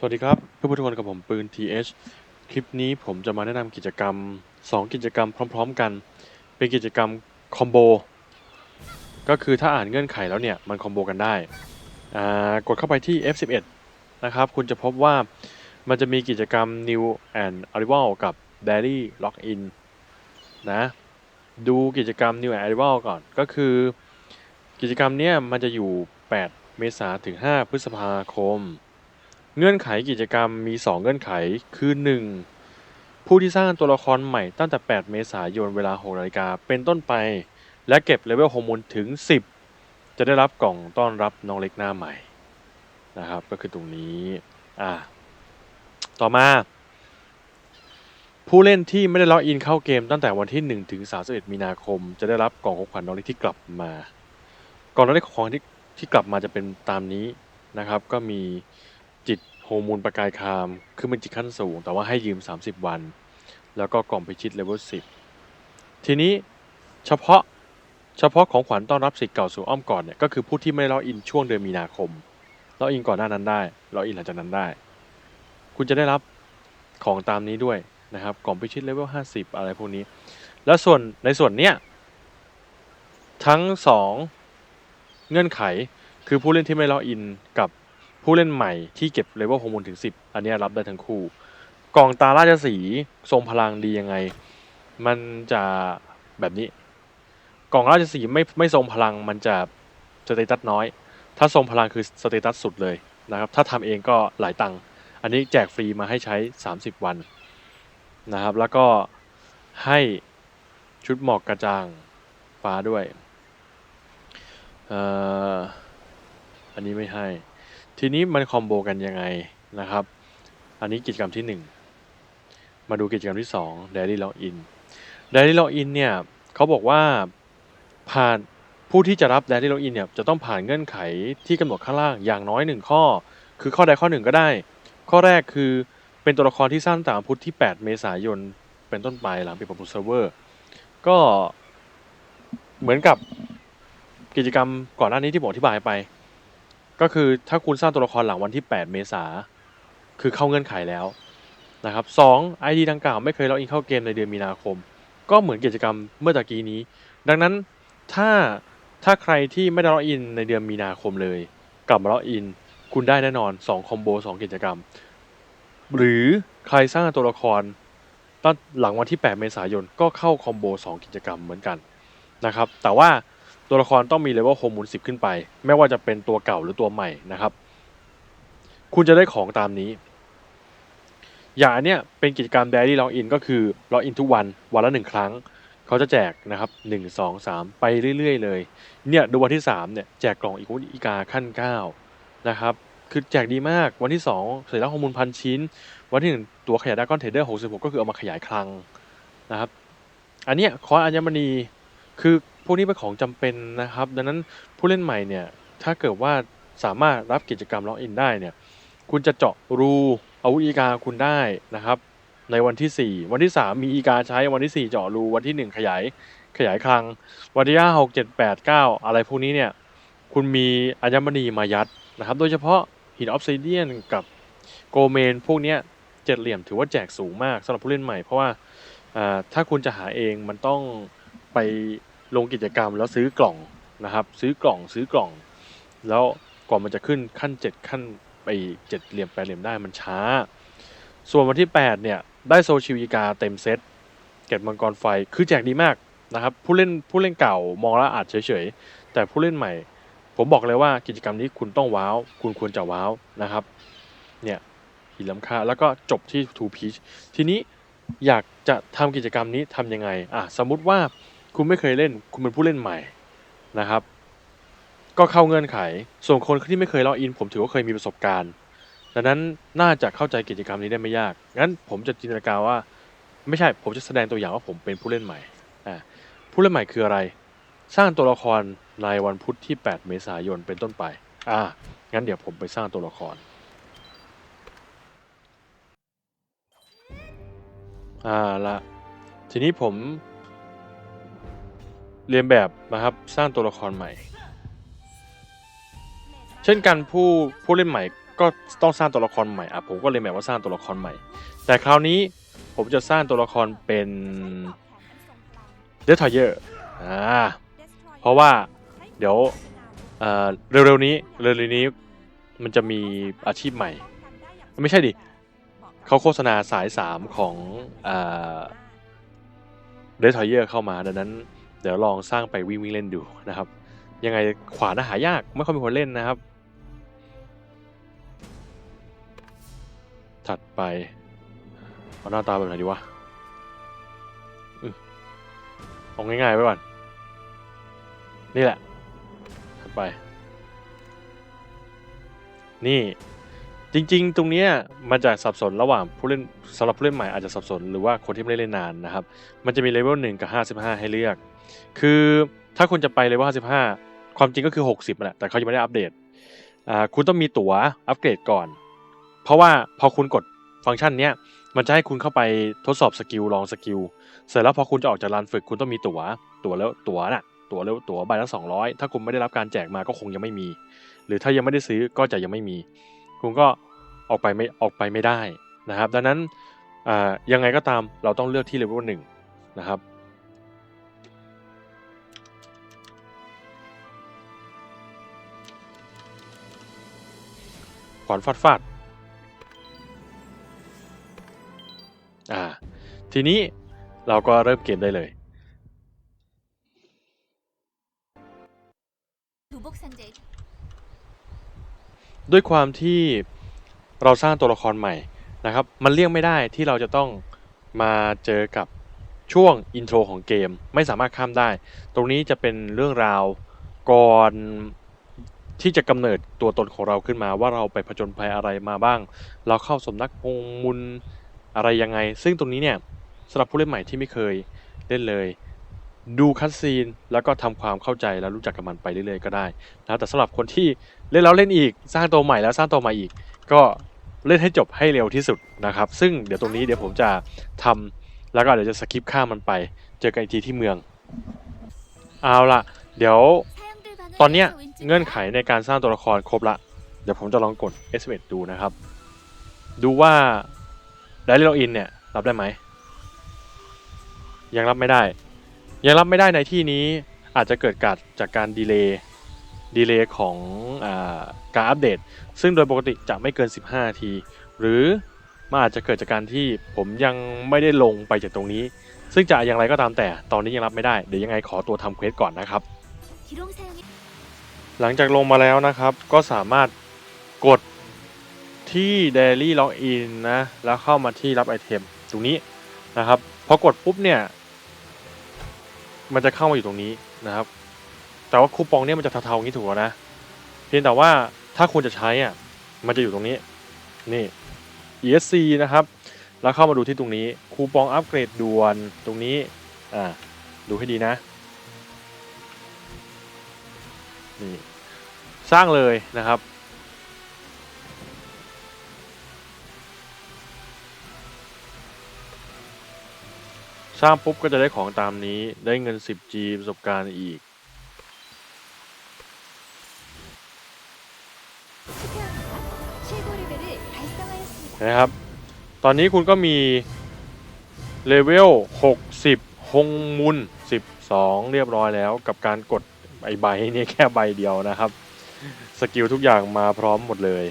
สวัสดีครับเพื่อนๆทุกคนกับผมปืน TH คลิปนี้ผมจะมาแนะนำกิจกรรม 2 กิจกรรมพร้อม ๆ กัน เป็นกิจกรรมคอมโบก็คือถ้าอ่านเงื่อนไขแล้วเนี่ย มันคอมโบกันได้อ่ากดเข้าไปที่ F11 นะครับ คุณจะพบว่ามันจะมีกิจกรรม New and Arrival กับ Daily Login นะ ดูกิจกรรม New and Arrival ก่อนก็คือ กิจกรรมเนี้ยมันจะอยู่ 8 เมษายนถึง 5 พฤษภาคม เงื่อนไขกิจกรรมมี 2 เงื่อนไข คือ 1. ผู้ที่สร้างตัวละครใหม่ตั้งแต่ 8 เมษายนเวลา6นาฬิกาเป็นต้นไป และเก็บเลเวลฮอร์โมนถึง 10 จะได้รับกล่องต้อนรับน้องเล็กหน้าใหม่นะครับ ก็คือตรงนี้อ่าต่อมา ผู้เล่นที่ไม่ได้ล็อกอินเข้าเกมตั้งแต่วันที่ 1 ถึง 31 มีนาคม จะได้รับกล่องของขวัญน้องเล็กที่กลับมา กล่องน้องเล็กของที่ที่กลับมาจะเป็นตามนี้นะครับ ก็มี โฮมูลประกายคามคือเป็นจิตขั้นสูง แต่ว่าให้ยืม 30 วัน แล้วก็กล่องพิชิตเลเวล10 ทีนี้เฉพาะเฉพาะของขวัญต้อนรับสิทธิ์เก่าสู่อ้อมกอดเนี่ยก็คือผู้ที่ไม่ได้ล็อกอินช่วงเดือนมีนาคมล็อกอินก่อนหน้านั้นได้ล็อกอินหลังจากนั้นได้ คุณจะได้รับของตามนี้ด้วยนะครับกล่องพิชิตเลเวล50 อะไรพวกนี้ แล้วส่วนในส่วนเนี้ยทั้งสองเงื่อนไขคือผู้เล่นที่ไม่ล็อกอินกับ ผู้เล่นใหม่ที่เก็บเลเวลฮอร์โมนถึง 10 อันนี้รับได้ทั้งคู่กล่องตาราชสีทรงพลังดียังไง มันจะแบบนี้กล่องราชสีไม่ไม่ทรงพลังมันจะสเตตัสน้อย ถ้าทรงพลังคือสเตตัสสุดเลยนะครับถ้าทำเองก็หลายตังค์อันนี้แจกฟรีมาให้ใช้ 30 วันนะครับ แล้วก็ให้ชุดหมอกกระจ่างฟ้าด้วยอออันนี้ไม่ให้ ทีนี้มันคอมโบกันยังไงนะครับ อันนี้กิจกรรมที่ 1 มาดูกิจกรรมที่ 2 Daily Login Daily Login เนี่ยเขาบอกว่าผ่านผู้ที่จะรับ Daily Login เนี่ยจะต้องผ่านเงื่อนไขที่กำหนดข้างล่างอย่างน้อย 1 ข้อ คือข้อใดข้อหนึ่งก็ได้ ข้อแรกคือเป็นตัวละครที่สร้างตามพุธที่ 8 เมษายน เป็นต้นไปหลังปิดประมูลเซิร์ฟเวอร์ ก็เหมือนกับกิจกรรมก่อนหน้านี้ที่ผมอธิบายไป ก็คือถ้าคุณสร้างตัวละครหลังวันที่ 8 เมษาคือเข้าเงื่อนไขแล้วนะครับสอง ID ดังกล่าวไม่เคยล็อกอินเข้าเกมในเดือนมีนาคม ก็เหมือนกิจกรรมเมื่อตะกี้นี้ ดังนั้นถ้าถ้าใครที่ไม่ได้ล็อกอินในเดือนมีนาคมเลย กลับมาล็อกอิน คุณได้แน่นอน2คอมโบ2กิจกรรม หรือใครสร้างตัวละครตั้งหลังวันที่ 8 เมษายนก็เข้าคอมโบ2กิจกรรมเหมือนกันนะครับแต่ว่า ตัวละครต้องมีเลเวลโฮมูล10ขึ้นไป ไม่ว่าจะเป็นตัวเก่าหรือตัวใหม่นะครับ คุณจะได้ของตามนี้ อย่างอันเนี้ยเป็นกิจกรรม Daily Login ก็คือ Login ทุกวัน วันละหนึ่งครั้ง เขาจะแจกนะครับ1 2 3ไปเรื่อยๆ เลย เนี่ยดูวันที่3เนี่ยแจกกล่องอีกุอีกาขั้น9นะครับ คือแจกดีมาก วันที่2เสร็จแล้วฮอร์โมนพันชิ้น วันที่1ตัวขยายดากอนเทเดอร์66ก็คือเอามาขยายคลังนะครับ อันเนี้ยคอร์สอัญมณีคือ วกนี้เป็นของจำเป็นนะครับ ดังนั้นผู้เล่นใหม่เนี่ยถ้าเกิดว่าสามารถรับกิจกรรมล็อกอินได้เนี่ยคุณจะเจาะรูอาวุธอีกาคุณได้นะครับ ในวันที่ 4 วันที่ 3 มีอีกาใช้วันที่ 4 เจาะรูวันที่ 1 ขยายขยายคลังวันที่5 6 7 8 9 อะไรพวกนี้เนี่ยคุณมีอัญมณีมายัดนะครับ โดยเฉพาะหินออฟซิเดียนกับโกเมนพวกเนี้ยเจ็ดเหลี่ยมถือว่าแจกสูงมากสำหรับผู้เล่นใหม่เพราะว่าอ่าถ้าคุณจะหาเองมันต้องไป ลงกิจกรรมแล้วซื้อกล่องนะครับ ซื้อกล่องซื้อกล่อง แล้วกว่ามันจะขึ้นขั้น 7 ขั้นไปเจ็ดเหลี่ยมแปดเหลี่ยมได้มันช้า ส่วนวันที่ 8 เนี่ย ได้โซชิวิกาเต็มเซตเก็บมังกรไฟคือแจกดีมากนะครับ ผู้เล่นผู้เล่นเก่ามองแล้วอาจเฉยๆ แต่ผู้เล่นใหม่ ผมบอกเลยว่ากิจกรรมนี้คุณต้องว้าว คุณควรจะว้าวนะครับ เนี่ยหินล้ำค่าแล้วก็จบที่ Two Peach ทีนี้อยากจะทำกิจกรรมนี้ทำยังไงอะสมมุติว่า คุณไม่เคยเล่น คุณเป็นผู้เล่นใหม่นะครับ ก็เข้าเงื่อนไข ส่วนคนที่ไม่เคยล็อกอิน ผมถือว่าเคยมีประสบการณ์ดังนั้นน่าจะเข้าใจกิจกรรมนี้ได้ไม่ยาก งั้นผมจะจินตนาการว่า ไม่ใช่ ผมจะแสดงตัวอย่างว่าผมเป็นผู้เล่นใหม่อ่าผู้เล่นใหม่คืออะไร สร้างตัวละครในวันพุธที่ 8 เมษายนเป็นต้นไป อ่า งั้นเดี๋ยวผมไปสร้างตัวละคร อ่าละ ทีนี้ผม เรียนแบบนะครับสร้างตัวละครใหม่ เช่นกันผู้ผู้เล่นใหม่ก็ต้องสร้างตัวละครใหม่อะผมก็เลยนแบบว่าสร้างตัวละครใหม่ แต่คราวนี้ผมจะสร้างตัวละครเป็นเดทอยเยอร์อ่าเพราะว่าเดี๋ยวเอ่อเร็วๆนี้เร็วๆนี้มันจะมีอาชีพใหม่ ไม่ใช่ดิเขาโฆษณาสาย 3 ของเดทอยเยอร์เข้ามาดังนั้น เดี๋ยวลองสร้างไปวิ่งวิ่งเล่นดูนะครับ ยังไงขวานน่ะหายากไม่ค่อยมีคนเล่นนะครับ ถัดไปเอาหน้าตาแบบไหนดีวะอืมเอาง่ายๆไว้ก่อนนี่แหละถัดไป นี่ จริง ๆ ตรงนี้มันจะสับสนระหว่างผู้เล่นสำหรับผู้เล่นใหม่อาจจะสับสนหรือว่าคนที่ไม่ได้เล่นนานนะครับ มันจะมีเลเวล1กับ 55 ให้เลือก คือถ้าคุณจะไปเลเวล55 ความจริงก็คือ 60แหละแต่เขายังไม่ได้อัปเดตคุณต้องมีตั๋วอัปเกรดก่อน เพราะว่าพอคุณกดฟังก์ชันนี้มันจะให้คุณเข้าไปทดสอบสกิลลองสกิลเสร็จแล้วพอคุณจะออกจากลานฝึกคุณต้องมีตั๋ว ตั๋วแล้วตั๋วน่ะ ตั๋วแล้วตั๋วใบละ200 ถ้าคุณไม่ได้รับการแจกมาก็คงยังไม่มี หรือถ้ายังไม่ได้ซื้อก็จะยังไม่มี คุณก็ออกไปไม่ออกไปไม่ได้นะครับ ดังนั้นยังไงก็ตามเราต้องเลือกที่เลเวลหนึ่งนะครับขวานฟาดฟาดอ่าทีนี้เราก็เริ่มเกมได้เลย ด้วยความที่เราสร้างตัวละครใหม่นะครับ มันเลี่ยงไม่ได้ที่เราจะต้องมาเจอกับช่วงอินโทรของเกมไม่สามารถข้ามได้ ตรงนี้จะเป็นเรื่องราวก่อนที่จะกำเนิดตัวตนของเราขึ้นมาว่าเราไปผจญภัยอะไรมาบ้าง เราเข้าสำนักองมุนอะไรยังไง ซึ่งตรงนี้เนี่ยสำหรับผู้เล่นใหม่ที่ไม่เคยเล่นเลย ดูคัดซีนแล้วก็ทำความเข้าใจแล้วรู้จักกับมันไปเรื่อยๆก็ได้นะแต่สำหรับคนที่เล่นแล้วเล่นอีก สร้างตัวใหม่แล้วสร้างตัวใหม่อีก ก็เล่นให้จบให้เร็วที่สุดนะครับ ซึ่งเดี๋ยวตรงนี้เดี๋ยวผมจะทำแล้วก็เดี๋ยวจะสกิปข้ามมันไป เจอกันอีกทีที่เมือง เอาละเดี๋ยวตอนเนี้ยเงื่อนไขในการสร้างตัวละครครบละ เดี๋ยวผมจะลองกด s อ s ดูนะครับ ดูว่าได้เล่นอินเนี่ยรับได้ไหม ยังรับไม่ได้ ยังรับไม่ได้ในที่นี้อาจจะเกิดการจากการดีเลย์ดีเลย์ของอการอัปเดต ซึ่งโดยปกติจะไม่เกิน 15 ที หรือมันอาจจะเกิดจากการที่ผมยังไม่ได้ลงไปจากตรงนี้ ซึ่งจะอย่างไรก็ตามแต่ตอนนี้ยังรับไม่ได้ เดี๋ยวยังไงขอตัวทำเควสก่อนนะครับ หลังจากลงมาแล้วนะครับ ก็สามารถกดที่ Daily Login นะ แล้วเข้ามาที่รับไอเทมตรงนี้นะครับ พอกดปุ๊บเนี่ย มันจะเข้ามาอยู่ตรงนี้นะครับ แต่ว่าคูปองเนี่ยมันจะเทาๆอย่างนี้ถูกแล้วนะ เพียงแต่ว่าถ้าคุณจะใช้อะมันจะอยู่ตรงนี้นี่ ESC นะครับ แล้วเข้ามาดูที่ตรงนี้ คูปองอัปเกรดด่วนตรงนี้อ่าดูให้ดีนะนี่สร้างเลยนะครับ สร้างปุ๊บก็จะได้ของตามนี้ได้เงิน 10G ประสบการณ์อีก นะครับ ตอนนี้คุณก็มี เลเวล 60 หงมุน 12 เรียบร้อยแล้วกับการกดใบใบนี่แค่ใบเดียวนะครับ สกิลทุกอย่างมาพร้อมหมดเลย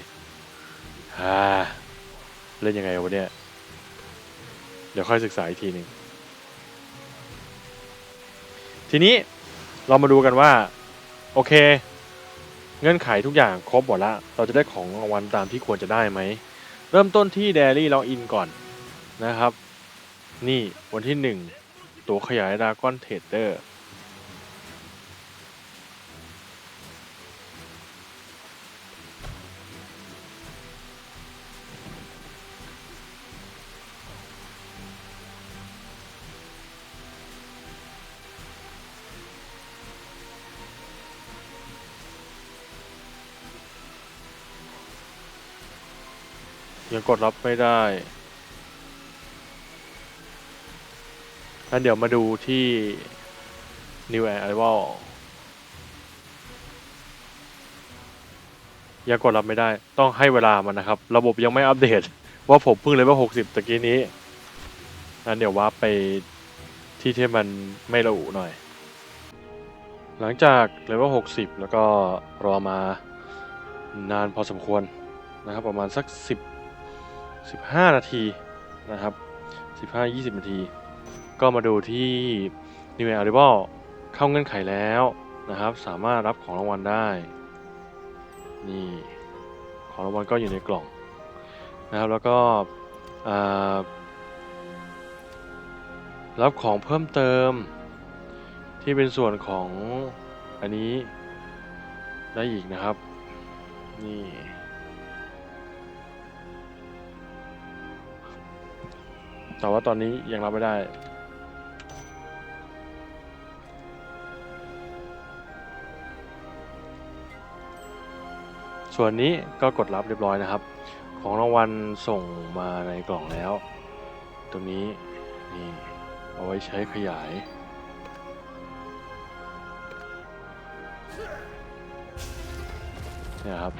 เล่นยังไงวะเนี่ย เดี๋ยวค่อยศึกษาอีกทีหนึ่ง ทีนี้เรามาดูกันว่า โอเค เงื่อนไขทุกอย่างครบหมดละเราจะได้ของรางวัลตามที่ควรจะได้ไหม เริ่มต้นที่ Daily Login ก่อนนะครับ นี่วันที่ 1 ตัวขยายดากอนเทเดอร์ ยังกดรับไม่ได้งั้นเดี๋ยวมาดูที่ New Arrival ยังกดรับไม่ได้ ต้องให้เวลามันนะครับ ระบบยังไม่อัปเดต ว่าผมเพิ่งเลเวล60 ตะกี้นี้นั้นเดี๋ยวว่าร์ปไปที่ที่มันไม่ระอุหน่อย หลังจากเลเวล60 แล้วก็รอมานานพอสมควรนะครับ ประมาณสัก 10 15 นาทีนะครับ 15-20 นาที ก็มาดูที่ New Arrival เข้าเงื่อนไขแล้วนะครับ สามารถรับของรางวัลได้ นี่ ของรางวัลก็อยู่ในกล่องนะครับ แล้วก็รับของเพิ่มเติม ที่เป็นส่วนของอันนี้ได้อีกนะครับ นี่ แต่ว่าตอนนี้ยังรับไม่ได้ ส่วนนี้ก็กดรับเรียบร้อยนะครับ ของรางวัลส่งมาในกล่องแล้วตรงนี้นี่เอาไว้ใช้ขยายเนี่ยครับ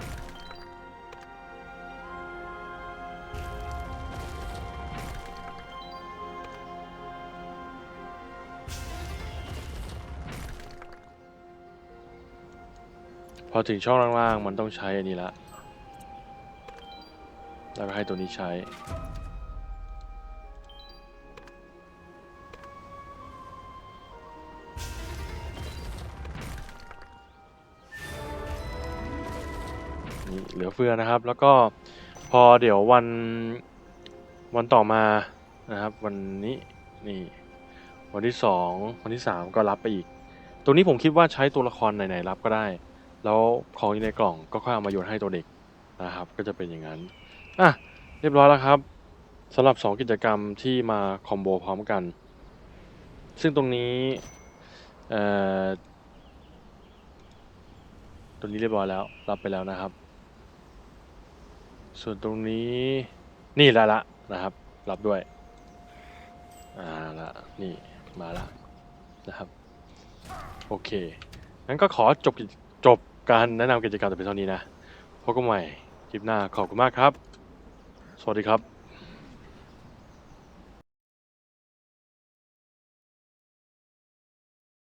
พอถึงช่องล่างๆมันต้องใช้อันนี้ละ แล้วก็ให้ตัวนี้ใช้ นี่เหลือเฟือนะครับ แล้วก็พอเดี๋ยววันวันต่อมานะครับ วันนี้นี่วันที่สองวันที่สามก็รับไปอีกตรงนี้ผมคิดว่าใช้ตัวละครไหนๆรับก็ได้ แล้วของอยู่ในกล่องก็ค่อยเอามาโยนให้ตัวเด็กนะครับ ก็จะเป็นอย่างนั้นอะเรียบร้อยแล้วครับสำหรับ 2 กิจกรรมที่มาคอมโบพร้อมกัน ซึ่งตรงนี้ตรงนี้เรียบร้อยแล้ว รับไปแล้วนะครับ ส่วนตรงนี้นี่ละละนะครับ รับด้วยอ่าละนี่มาละนะครับ โอเคงั้นก็ขอจบกิจจบ การแนะนำกิจกรรมแต่เป็นเท่านี้นะพบกันใหม่คลิปหน้าขอบคุณมากครับ สวัสดีครับ